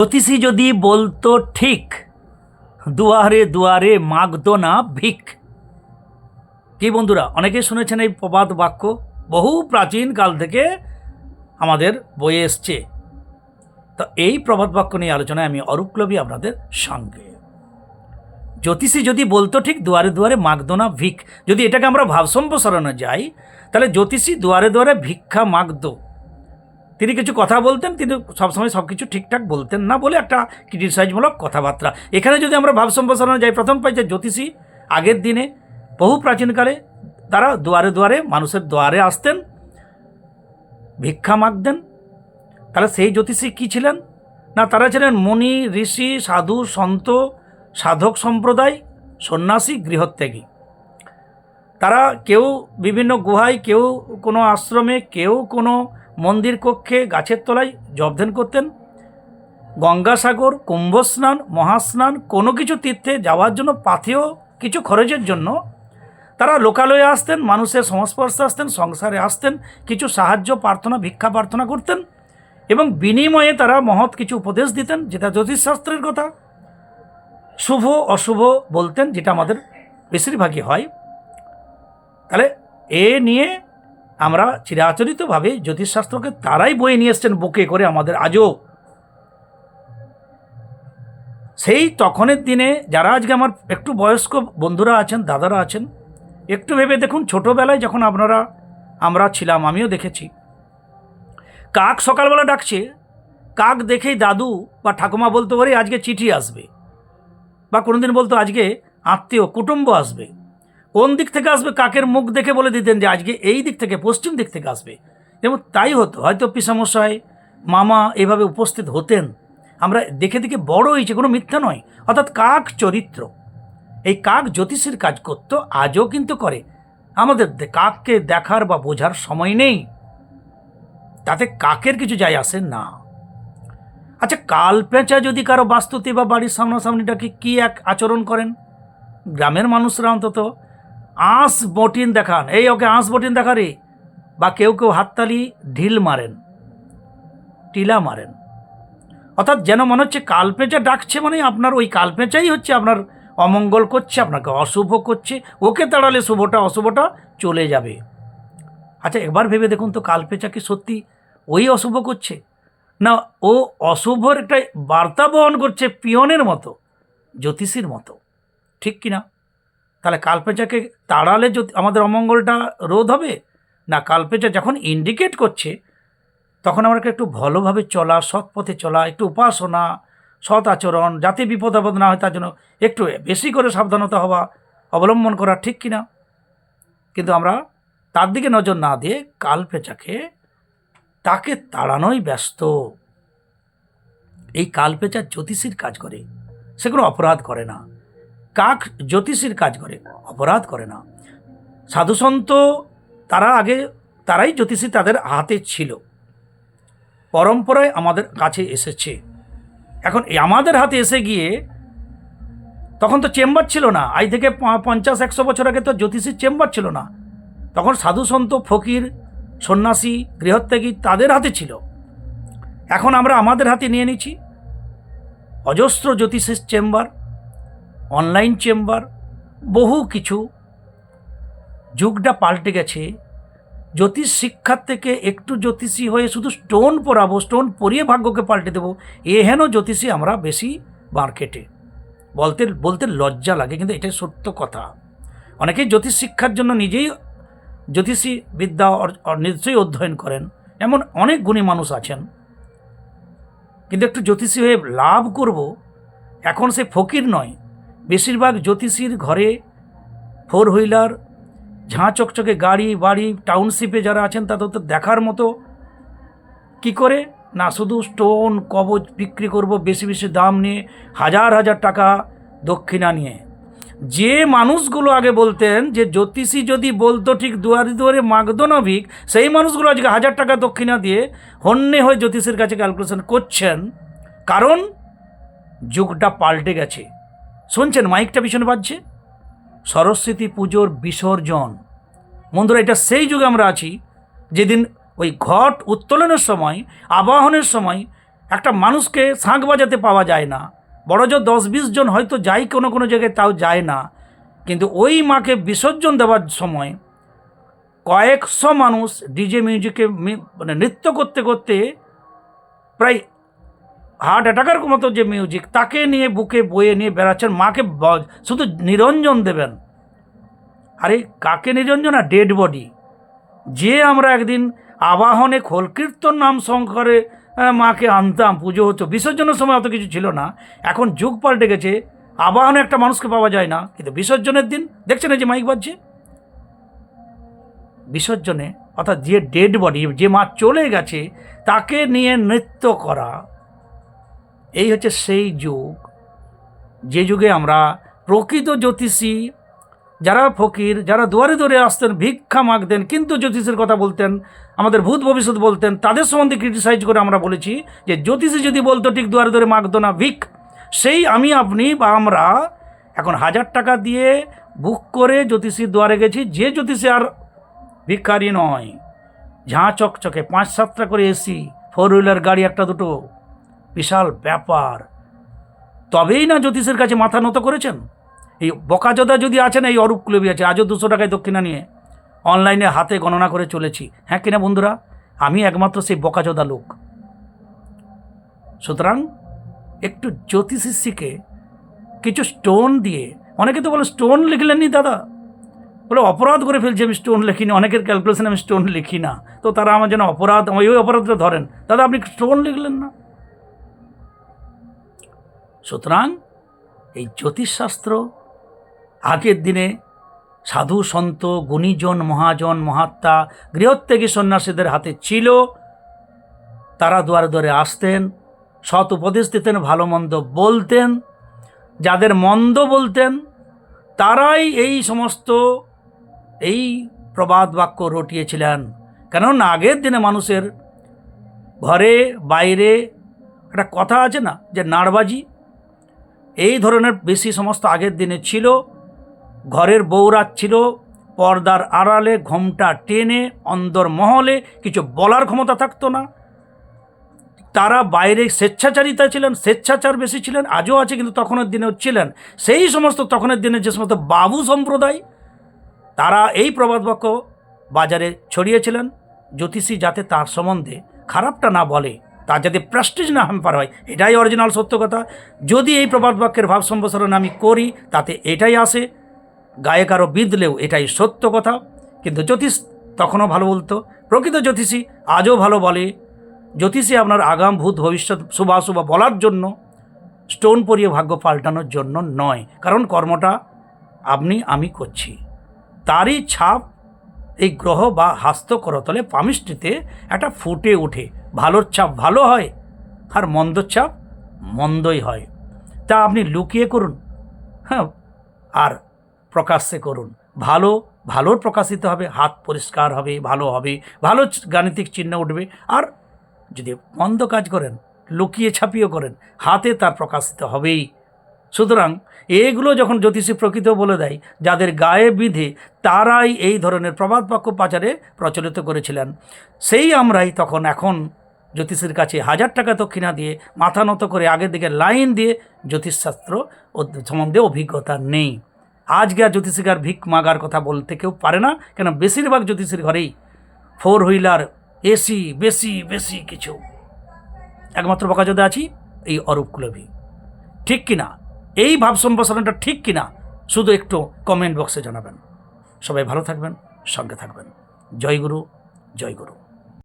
জ্যোতিষী যদি বলতো ঠিক, দুয়ারে দুয়ারে মাগতো না ভিক। কি বন্ধুরা অনেকে শুনেছেন এই প্রবাদ বাক্য, বহু প্রাচীন কাল থেকে আমাদের বয়ে এসছে। তো এই প্রবাদ বাক্য নিয়ে আলোচনায় আমি অরূপলবী আপনাদের সঙ্গে। জ্যোতিষী যদি বলতো ঠিক, দুয়ারে দুয়ারে মাগদো না ভিক, যদি এটাকে আমরা ভাব সম্প্রসারণে যাই, তাহলে জ্যোতিষী দুয়ারে দুয়ারে ভিক্ষা মাগদো। তিনি কিছু কথা বলতেন, তিনি সবসময় সব কিছু ঠিকঠাক বলতেন না বলে একটা ক্রিটিসাইজমূলক কথাবার্তা। এখানে যদি আমরা ভাব সম্প্রসারণে যাই, প্রথম পাই যে জ্যোতিষী, আগের দিনে বহু প্রাচীনকালে তারা দুয়ারে দুয়ারে মানুষের দুয়ারে আসতেন, ভিক্ষা মাগতেন। তাহলে সেই জ্যোতিষী কী ছিলেন? না, তারা ছিলেন মুনি, ঋষি, সাধু, সন্ত, সাধক সম্প্রদায়, সন্ন্যাসী, গৃহত্যাগী। তারা কেউ বিভিন্ন গুহায়, কেউ কোনো আশ্রমে, কেউ কোনো মন্দির কক্ষে গাছের তলায় জবধান করতেন। গঙ্গাসাগর, কুম্ভস্নান, মহাস্নান, কোনো কিছু তীর্থে যাওয়ার জন্য পাথেয় কিছু খরচের জন্য তারা লোকালয়ে আসতেন, মানুষের সংস্পর্শে আসতেন, সংসারে আসতেন, কিছু সাহায্য, প্রার্থনা, ভিক্ষা, প্রার্থনা করতেন এবং বিনিময়ে তারা মহৎ কিছু উপদেশ দিতেন, যেটা জ্যোতিষশাস্ত্রের কথা। শুভ, অশুভ বলতেন, যেটা আমাদের বেশিরভাগই হয়। তাহলে এ নিয়ে আমরা চিরাচরিতভাবে জ্যোতিষশাস্ত্রকে তারাই বয়ে নিয়ে এসছেন বুকে করে আমাদের আজও। সেই তখনের দিনে যারা আজকে আমার একটু বয়স্ক বন্ধুরা আছেন, দাদারা আছেন, একটু ভেবে দেখুন, ছোটোবেলায় যখন আপনারা, আমরা ছিলাম, আমিও দেখেছি। কাক সকালবেলা ডাকছে, কাক দেখেই দাদু বা ঠাকুমা বলতে পারে আজকে চিঠি আসবে। বা কোনোদিন বলতো আজকে আত্মীয়, কুটুম্ব আসবে। কোন দিক থেকে আসবে, কাকের মুখ দেখে বলে দিতেন যে আজকে এই দিক থেকে, পশ্চিম দিক থেকে আসবে। এবং তাই হতো, হয়তো পিসামশাই, মামা এভাবে উপস্থিত হতেন। আমরা দেখে দেখে বড় হয়েছে, কোনো মিথ্যা নয়। অর্থাৎ কাক চরিত্র। এই কাক জ্যোতিষীর কাজ করতো, আজও কিন্তু করে। আমাদের কাককে দেখার বা বোঝার সময় নেই। তাতে কাকের কিছু যায় আসে না। আচ্ছা কাল পেঁচা যদি কারও বাস্তুতে বা বাড়ির সামনাসামনিটাকে কি এক আচরণ করেন? গ্রামের মানুষরা অন্তত। আঁশ বটিন দেখান। এই ওকে আঁশ বটিন দেখা রে বা কেউ কেউ হাততালি, ঢিল মারেন, টিলা মারেন। অর্থাৎ যেন মনে হচ্ছে কালপেঁচা ডাকছে মানে আপনার ওই কালপেঁচাই হচ্ছে আপনার অমঙ্গল করছে, আপনাকে অশুভ করছে, ওকে তাড়ালে শুভটা, অশুভটা চলে যাবে। আচ্ছা একবার ভেবে দেখুন তো কালপেঁচা কি সত্যি ওই অশুভ করছে? না, ও অশুভর একটা বার্তা বহন করছে পিয়নের মতো, জ্যোতিষীর মতো। ঠিক কি না তাহলে কালপেঁচাকে তাড়ালে যদি আমাদের অমঙ্গলটা রোধ হবে? না, কালপেঁচা যখন ইন্ডিকেট করছে, তখন আমাকে একটু ভালোভাবে চলা সৎ পথে চলা, একটু উপাসনা, সৎ আচরণ, যাতে বিপদ আপদ না হয় তার জন্য একটু বেশি করে সাবধানতা হওয়া, অবলম্বন করা ঠিক কি না কিন্তু আমরা তার দিকে নজর না দিয়ে কালপেঁচাকে তাকে তাড়ানোই ব্যস্ত। এই কালপেঁচা জ্যোতিষীর কাজ করে, সে কোনো অপরাধ করে না। কাক জ্যোতিষীর কাজ করে, অপরাধ করে না। সাধুসন্ত তারা আগে, তারাই জ্যোতিষী তাদের হাতে ছিল। পরম্পরায় আমাদের কাছে এসেছে। এখন আমাদের হাতে এসে গিয়ে তখন তো চেম্বার ছিল না। আজ থেকে পঞ্চাশ, একশো বছর আগে তো জ্যোতিষীর চেম্বার ছিল না। তখন সাধুসন্ত ফকির, সন্ন্যাসী, গৃহত্যাগী তাদের হাতে ছিল। এখন আমরা আমাদের হাতে নিয়ে নিচ্ছি। অজস্র জ্যোতিষের চেম্বার। অনলাইন চেম্বার, বহু কিছু। যুগটা পাল্টে গেছে। জ্যোতিষ শিক্ষার থেকে একটু জ্যোতিষী হয়ে শুধু স্টোন পরাবো স্টোন পরিয়ে ভাগ্যকে পাল্টে দেবো এহেন জ্যোতিষী আমরা বেশি মার্কেটে বলতে বলতে লজ্জা লাগে, কিন্তু এটাই সত্য কথা। অনেকেই জ্যোতিষ শিক্ষার জন্য নিজেই জ্যোতিষী বিদ্যা নিশ্চয়ই অধ্যয়ন করেন। এমন অনেক গুণী মানুষ আছেন। কিন্তু একটু জ্যোতিষী হয়ে লাভ করব, এখন সে ফকির নয়। বেশিরভাগ জ্যোতিষীর ঘরে ফোর হুইলার, ঝাঁ চকচকে গাড়ি, বাড়ি, টাউনশিপে যারা আছেন তাদের তো দেখার মতো। কি করে? না, শুধু স্টোন, কবচ বিক্রি করব, বেশি বেশি দাম নিয়ে, হাজার হাজার টাকা দক্ষিণা নিয়ে। যে মানুষগুলো আগে বলতেন যে জ্যোতিষী যদি বলতো ঠিক দুয়ারে দুয়ারে মাগতো না সেই মানুষগুলো আজকে হাজার টাকা দক্ষিণা দিয়ে হন্যে হয়ে জ্যোতিষীর কাছে ক্যালকুলেশন করছেন। কারণ যুগটা পাল্টে গেছে। শুনছেন, মাইকটা ভীষণ বাজছে। সরস্বতী পুজোর বিসর্জন। বন্ধুরা, এটা সেই যুগে আমরা আছি, যেদিন ওই ঘট উত্তোলনের সময়, আবাহনের সময় একটা মানুষকে শাঁখ বাজাতে পাওয়া যায় না। বড় জোর দশ বিশ জন হয়তো যায় কোনো কোনো জায়গায়, তাও যায় না। কিন্তু ওই মাকে বিসর্জন দেওয়ার সময় কয়েকশো মানুষ, ডিজে মিউজিকে মানে নৃত্য করতে করতে প্রায় হার্ট অ্যাটাকের মতো যে মিউজিক তাকে নিয়ে বুকে বয়ে নিয়ে বেড়াচ্ছেন মাকে শুধু নিরঞ্জন দেবেন। আরে কাকে নিরঞ্জন? আর ডেড বডি। যে আমরা একদিন আবাহনে খোলকীর্তন নাম আহ, মাকে আনতাম পুজো হতো বিসর্জনের সময় অত কিছু ছিল না। এখন যুগ পাল্টে গেছে আবাহনে একটা মানুষকে পাওয়া যায় না। কিন্তু বিসর্জনের দিন দেখছেন যে মাইক বাজছে? বিসর্জনে অর্থাৎ যে ডেড বডি যে মা চলে গেছে তাকে নিয়ে নৃত্য করা। এই হচ্ছে সেই যুগ। যে যুগে আমরা প্রকৃত জ্যোতিষী, যারা ফকির, যারা দুয়ারে দুয়ারে আসতেন, ভিক্ষা মাগতেন, কিন্তু জ্যোতিষের কথা বলতেন, আমাদের ভূত ভবিষ্যৎ বলতেন, তাদের সম্বন্ধে ক্রিটিসাইজ করে আমরা বলেছি যে জ্যোতিষী যদি বলতো, ঠিক দুয়ারে দুয়ারে মাগতো না, ভিক। সেই আমি, আপনি বা আমরা এখন হাজার টাকা দিয়ে বুক করে জ্যোতিষীর দুয়ারে গেছি, যে জ্যোতিষী আর ভিক্ষারি নয়। ঝাঁ চকচকে, পাঁচ সাতটা করে এসি ফোর হুইলার গাড়ি একটা দুটো বিশাল ব্যাপার। তবেই না জ্যোতিষের কাছে মাথা নত করেছেন? এই বকাজোদা যদি আছেন, এই অরূপ কুলবি আছে, আজও দুশো টাকায় দক্ষিণা নিয়ে। অনলাইনে হাতে গণনা করে চলেছি। হ্যাঁ কিনা বন্ধুরা? আমি একমাত্র সেই বকাজোদা লোক। সুতরাং একটু জ্যোতিষী শিখে কিছু স্টোন দিয়ে, অনেকে তো বলে স্টোন লিখলেননি দাদা। বলে অপরাধ করে ফেলছি আমি স্টোন লিখিনি, অনেকের ক্যালকুলেশন আমি স্টোন লিখি না। তো তারা আমার যেন অপরাধ, ওই ওই অপরাধটা ধরেন। দাদা আপনি স্টোন লিখলেন না? সুতরাং এই জ্যোতিষশাস্ত্র আগের দিনে সাধু সন্ত, গুণীজন, মহাজন, মহাত্মা, গৃহত্যাগী সন্ন্যাসীদের হাতে ছিল। তারা দুয়ারে দুয়ারে আসতেন, সৎ উপদেশ দিতেন, ভালো মন্দ বলতেন। যাদের মন্দ বলতেন, তারাই এই সমস্ত, এই প্রবাদ বাক্য রটিয়েছিলেন। কেননা আগের দিনে মানুষের ঘরে, বাইরে একটা কথা আছে না, যে নাড়বাজি এই ধরনের বেশি সমস্ত আগের দিনে ছিল। ঘরের বউরাত ছিল, পর্দার আড়ালে, ঘোমটা টেনে, অন্দর মহলে, কিছু বলার ক্ষমতা থাকতো না। তারা বাইরে স্বেচ্ছাচারিতা ছিলেন, স্বেচ্ছাচার বেশি ছিলেন, আজও আছে কিন্তু তখনের দিনেও ছিলেন। সেই সমস্ত তখনের দিনে যে সমস্ত বাবু সম্প্রদায়, তারা এই প্রবাদ বাক্য বাজারে ছড়িয়েছিলেন, জ্যোতিষী যাতে তার সম্বন্ধে খারাপটা না বলে। তার যাতে প্রেস্টিজ না হ্যাম্পার হয়, এটাই অরিজিনাল সত্য কথা। যদি এই প্রবাদ বাক্যের ভাব সম্প্রসারণ আমি করি, তাতে এটাই আসে। গায়ে কারও বিঁধলেও এটাই সত্য কথা। কিন্তু জ্যোতিষ তখনও ভালো বলতো। প্রকৃত জ্যোতিষী আজও ভালো বলে। জ্যোতিষী আপনার আগাম ভূত ভবিষ্যৎ শুভাশুভ বলার জন্য স্টোন পরিয়ে ভাগ্য পাল্টানোর জন্য নয়। কারণ কর্মটা আপনি, আমি করছি। তারই ছাপ এই গ্রহ বা হাস্ত করতলে পামিষ্টিতে একটা ফুটে ওঠে। ভালোর ছাপ ভালো হয় আর মন্দর ছাপ মন্দই হয়। তা আপনি লুকিয়ে করুন হ্যাঁ আর প্রকাশ্যে করুন। ভালো, ভালোর প্রকাশিত হবে, হাত পরিষ্কার হবে, ভালো হবে, ভালো গাণিতিক চিহ্ন উঠবে। আর যদি মন্দ কাজ করেন, লুকিয়ে ছাপিয়ে করেন, হাতে তার প্রকাশিত হবেই। সুতরাং এগুলো যখন জ্যোতিষী প্রকৃত বলে দেয়, যাদের গায়ে বিধে তারাই এই ধরনের প্রবাদ বাক্য পাচারে প্রচলিত করেছিলেন, সেই আমরাই তখন এখন জ্যোতিষীর কাছে হাজার টাকা দক্ষিণা দিয়ে মাথা নত করে আগের দিকে লাইন দিয়ে জ্যোতিষশাস্ত্র সম্বন্ধে অভিজ্ঞতা নেই। আজকে আর জ্যোতিষীকার ভিক মাগার কথা বলতে কেউ পারে না, কেন বেশিরভাগ জ্যোতিষীর ঘরেই ফোর হুইলার, এসি, বেশি বেশি কিছু। একমাত্র বকাজোদা আছি এই অরূপ কুলভি। ঠিক কিনা? এই ভাব সম্প্রসারণটা ঠিক কিনা? শুধু একটু কমেন্ট বক্সে জানাবেন। সবাই ভালো থাকবেন, সঙ্গে থাকবেন। জয় গুরু জয় গুরু।